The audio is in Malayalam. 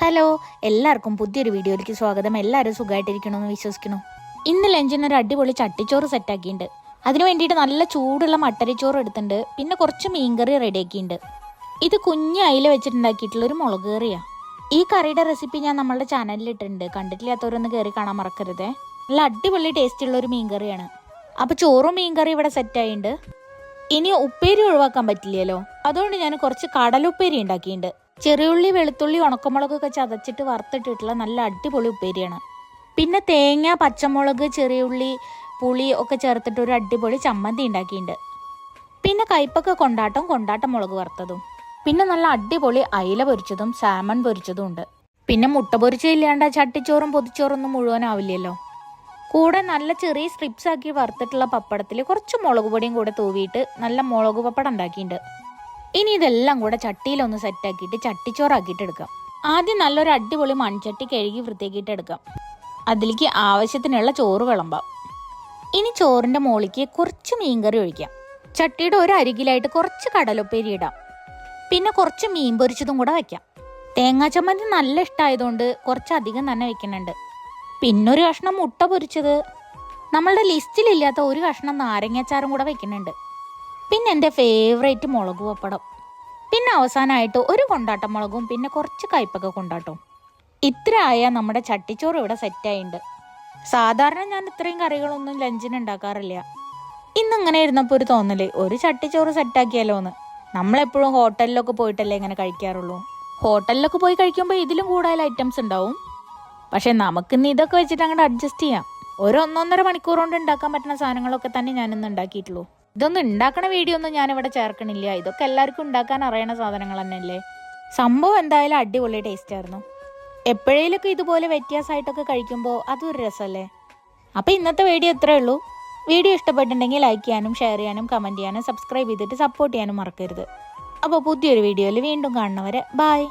ഹലോ എല്ലാവർക്കും പുതിയൊരു വീഡിയോയിലേക്ക് സ്വാഗതം. എല്ലാവരും സുഖമായിട്ടിരിക്കണമെന്ന് വിശ്വസിക്കുന്നു ഇന്ന് ലഞ്ചിന് ഒരു അടിപൊളി ചട്ടിച്ചോറ് സെറ്റാക്കിയിട്ടുണ്ട് അതിന് വേണ്ടിയിട്ട് നല്ല ചൂടുള്ള മട്ടരിച്ചോറ് എടുത്തിട്ടുണ്ട് പിന്നെ കുറച്ച് മീൻകറി റെഡിയാക്കിയിട്ടുണ്ട് ഇത് കുഞ്ഞ് അയില വെച്ചിട്ടുണ്ടാക്കിയിട്ടുള്ള ഒരു മുളക് കറിയാണ് ഈ കറിയുടെ റെസിപ്പി ഞാൻ നമ്മളുടെ ചാനലിൽ ഇട്ടിട്ടുണ്ട്. കണ്ടിട്ടില്ലാത്തവരൊന്ന് കയറി കാണാൻ മറക്കരുത്. നല്ല അടിപൊളി ടേസ്റ്റുള്ള ഒരു മീൻകറിയാണ്. അപ്പോൾ ചോറും മീൻകറി ഇവിടെ സെറ്റായിട്ടുണ്ട് ഇനി ഉപ്പേരി ഒഴിവാക്കാൻ പറ്റില്ലല്ലോ. അതുകൊണ്ട് ഞാൻ കുറച്ച് കടലുപ്പേരി ഉണ്ടാക്കിയിട്ടുണ്ട് ചെറിയുള്ളി വെളുത്തുള്ളി ഉണക്കമുളകൊക്കെ ചതച്ചിട്ട് വറുത്തിട്ടിട്ടുള്ള നല്ല അടിപൊളി ഉപ്പേരിയാണ്. പിന്നെ തേങ്ങ പച്ചമുളക് ചെറിയുള്ളി പുളി ഒക്കെ ചേർത്തിട്ട് ഒരു അടിപൊളി ചമ്മന്തി ഉണ്ടാക്കിയിട്ടുണ്ട്. പിന്നെ കയ്പൊക്കെ കൊണ്ടാട്ടം കൊണ്ടാട്ടം മുളക് വറുത്തതും. പിന്നെ നല്ല അടിപൊളി അയില പൊരിച്ചതും സാമൺ പൊരിച്ചതും ഉണ്ട്. പിന്നെ മുട്ട പൊരിച്ചില്ലാണ്ട് ചട്ടിച്ചോറും പൊതിച്ചോറൊന്നും മുഴുവനാവില്ലല്ലോ. കൂടെ നല്ല ചെറിയ സ്ട്രിപ്സ് ആക്കി വറുത്തിട്ടുള്ള പപ്പടത്തിൽ കുറച്ച് മുളക് പൊടിയും കൂടെ തൂവിയിട്ട് നല്ല മുളക് പപ്പടം ഉണ്ടാക്കിയിട്ടുണ്ട്. ഇനി ഇതെല്ലാം കൂടെ ചട്ടിയിലൊന്ന് സെറ്റാക്കിയിട്ട് ചട്ടിച്ചോറാക്കിയിട്ട് എടുക്കാം ആദ്യം നല്ലൊരു അടിപൊളി മൺചട്ടി കഴുകി വൃത്തിയാക്കിയിട്ട് എടുക്കാം. അതിലേക്ക് ആവശ്യത്തിനുള്ള ചോറ് വിളമ്പാം. ഇനി ചോറിന്റെ മുകളിലേക്ക് കുറച്ച് മീൻകറി ഒഴിക്കാം. ചട്ടിയുടെ ഒരു അരികിലായിട്ട് കുറച്ച് കടലൊപ്പേരി ഇടാം. പിന്നെ കുറച്ച് മീൻ പൊരിച്ചതും കൂടെ വയ്ക്കാം തേങ്ങാ ചമ്മന്തി നല്ല ഇഷ്ടമായതുകൊണ്ട് കുറച്ചധികം തന്നെ വെക്കുന്നുണ്ട്. ഒരു കഷ്ണം മുട്ട പൊരിച്ചത്. നമ്മളുടെ ലിസ്റ്റിലില്ലാത്ത ഒരു കഷ്ണം നാരങ്ങാച്ചാറും കൂടെ വെക്കുന്നുണ്ട്. പിന്നെ എന്റെ ഫേവറേറ്റ് മുളക് പപ്പടം. പിന്നെ അവസാനമായിട്ട് ഒരു കൊണ്ടാട്ട മുളകും പിന്നെ കുറച്ച് കയ്പൊക്കെ കൊണ്ടാട്ടവും ഇത്ര ആയാൽ നമ്മുടെ ചട്ടിച്ചോറ് ഇവിടെ സെറ്റായിട്ടുണ്ട് സാധാരണ ഞാൻ ഇത്രയും കറികളൊന്നും ലഞ്ചിന് ഉണ്ടാക്കാറില്ല. ഇന്നിങ്ങനെ ഇരുന്നപ്പോൾ ഒരു തോന്നൽ ഒരു ചട്ടിച്ചോറ് സെറ്റാക്കിയാലോ എന്ന് നമ്മളെപ്പോഴും ഹോട്ടലിലൊക്കെ പോയിട്ടല്ലേ ഇങ്ങനെ കഴിക്കാറുള്ളൂ. ഹോട്ടലിലൊക്കെ പോയി കഴിക്കുമ്പോൾ ഇതിലും കൂടുതൽ ഐറ്റംസ് ഉണ്ടാവും. പക്ഷേ നമുക്കിന്ന് ഇതൊക്കെ വെച്ചിട്ട് അങ്ങോട്ട് അഡ്ജസ്റ്റ് ചെയ്യാം. ഒരു ഒന്നൊന്നര മണിക്കൂർ കൊണ്ട് ഉണ്ടാക്കാൻ പറ്റുന്ന സാധനങ്ങളൊക്കെ തന്നെ ഞാനിന്ന് ഉണ്ടാക്കിയിട്ടുള്ളൂ. ഇതൊന്നും ഉണ്ടാക്കണ വീഡിയോ ഒന്നും ഞാനിവിടെ ചേർക്കണില്ല. ഇതൊക്കെ എല്ലാവർക്കും ഉണ്ടാക്കാൻ അറിയണ സാധനങ്ങൾ തന്നെയല്ലേ? സംഭവം എന്തായാലും അടിപൊളി ടേസ്റ്റ് ആയിരുന്നു. എപ്പോഴേലൊക്കെ ഇതുപോലെ വ്യത്യാസമായിട്ടൊക്കെ കഴിക്കുമ്പോൾ അതൊരു രസമല്ലേ അപ്പോൾ ഇന്നത്തെ വീഡിയോ ഇത്രേ ഉള്ളൂ. വീഡിയോ ഇഷ്ടപ്പെട്ടിട്ടുണ്ടെങ്കിൽ ലൈക്ക് ചെയ്യാനും ഷെയർ ചെയ്യാനും കമന്റ് ചെയ്യാനും സബ്സ്ക്രൈബ് ചെയ്തിട്ട് സപ്പോർട്ട് ചെയ്യാനും മറക്കരുത്. അപ്പോൾ പുതിയൊരു വീഡിയോയിൽ വീണ്ടും കാണുന്നവരെ ബായ്